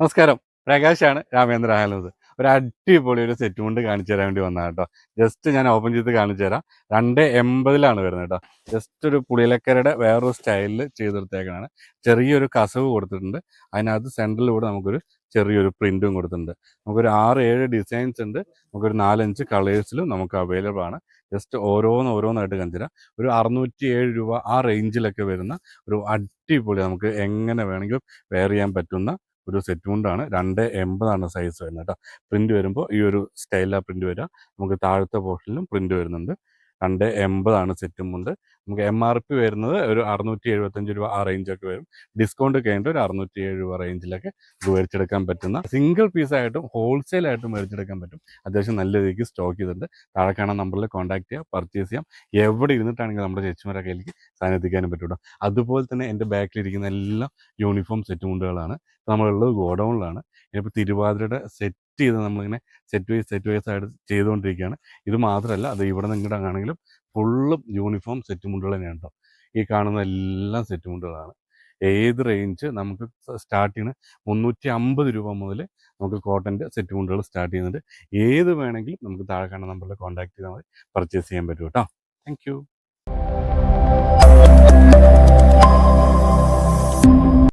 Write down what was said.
നമസ്കാരം. പ്രകാശാണ് രാമേന്ദ്ര ആലോത് ഒരു അടിപൊളി ഒരു സെറ്റ് കൊണ്ട് കാണിച്ചു തരാൻ വേണ്ടി വന്നതാണ് കേട്ടോ ജസ്റ്റ് ഞാൻ ഓപ്പൺ ചെയ്ത് കാണിച്ചു തരാം. രണ്ട് എൺപതിലാണ് വരുന്നത് കേട്ടോ ജസ്റ്റ് ഒരു പുളിയിലക്കരയുടെ വേറൊരു സ്റ്റൈലിൽ ചെയ്തെടുത്തേക്കാണ് ചെറിയൊരു കസവ് കൊടുത്തിട്ടുണ്ട്. അതിനകത്ത് സെൻട്രലിലൂടെ നമുക്കൊരു ചെറിയൊരു പ്രിന്റും കൊടുത്തിട്ടുണ്ട്. നമുക്കൊരു ആറ് ഏഴ് ഡിസൈൻസ് ഉണ്ട്. നമുക്കൊരു നാലഞ്ച് കളേഴ്സിലും നമുക്ക് അവൈലബിൾ ആണ്. ജസ്റ്റ് ഓരോന്ന് ഓരോന്നായിട്ട് കാണിച്ചു തരാം. ഒരു അറുന്നൂറ്റി ഏഴ് രൂപ ആ റേഞ്ചിലൊക്കെ വരുന്ന ഒരു അടിപൊളി നമുക്ക് എങ്ങനെ വേണമെങ്കിലും വെയർ ചെയ്യാൻ പറ്റുന്ന ഒരു സെറ്റ് മുണ്ടാണ് രണ്ട് എൺപതാണ് സൈസ് വരുന്നത് കേട്ടോ പ്രിന്റ് വരുമ്പോൾ ഈ ഒരു സ്റ്റൈലാണ് പ്രിന്റ് വരിക. നമുക്ക് താഴത്തെ പോർഷനിലും പ്രിന്റ് വരുന്നുണ്ട്. രണ്ട് എൺപതാണ് സെറ്റും മുണ്ട്. നമുക്ക് എം ആർ പി വരുന്നത് ഒരു അറുന്നൂറ്റി എഴുപത്തഞ്ച് രൂപ ആ റേഞ്ചൊക്കെ വരും. ഡിസ്കൗണ്ട് കഴിഞ്ഞിട്ട് ഒരു അറുന്നൂറ്റി ഏഴ് രൂപ റേഞ്ചിലൊക്കെ മേടിച്ചെടുക്കാൻ പറ്റുന്ന സിംഗിൾ പീസായിട്ടും ഹോൾസെയിൽ ആയിട്ടും മേടിച്ചെടുക്കാൻ പറ്റും. അത്യാവശ്യം നല്ല രീതിക്ക് സ്റ്റോക്ക് ചെയ്തിട്ടുണ്ട്. താഴെ കാണാൻ നമ്പറിൽ കോൺടാക്ട് ചെയ്യാം പർച്ചേസ് ചെയ്യാം. എവിടെ ഇരുന്നിട്ടാണെങ്കിൽ നമ്മുടെ ചേച്ചിമാരെ കയ്യിലേക്ക് സാധനം എത്തിക്കാനും പറ്റുള്ളൂ അതുപോലെ തന്നെ എന്റെ ബാക്കിലിരിക്കുന്ന എല്ലാം യൂണിഫോം സെറ്റ് മുണ്ടുകളാണ്. നമ്മളുള്ളത് ഗോഡൗണിലാണ് ഇനിയിപ്പോൾ തിരുവാതിരയുടെ സെറ്റ് ചെയ്ത് നമ്മളിങ്ങനെ സെറ്റ് വൈസ് സെറ്റ് വൈസ് ആയിട്ട് ചെയ്തുകൊണ്ടിരിക്കുകയാണ്. ഇത് മാത്രമല്ല അത് ഇവിടെ നിങ്ങളുടെ ആണെങ്കിലും ഫുള്ളും യൂണിഫോം സെറ്റ് മുണ്ടുകൾ തന്നെയാണ് കേട്ടോ ഈ കാണുന്ന എല്ലാം സെറ്റ് മുണ്ടുകളാണ്. ഏത് റേഞ്ച് നമുക്ക് സ്റ്റാർട്ട് ചെയ്യുന്നത് മുന്നൂറ്റി അമ്പത് രൂപ മുതൽ നമുക്ക് കോട്ടന്റെ സെറ്റ് മുണ്ടുകൾ സ്റ്റാർട്ട് ചെയ്യുന്നുണ്ട്. ഏത് വേണമെങ്കിലും നമുക്ക് താഴെ കാണുന്ന നമ്പറിൽ കോൺടാക്ട് ചെയ്താൽ മതി. പർച്ചേസ് ചെയ്യാൻ പറ്റും കേട്ടോ താങ്ക്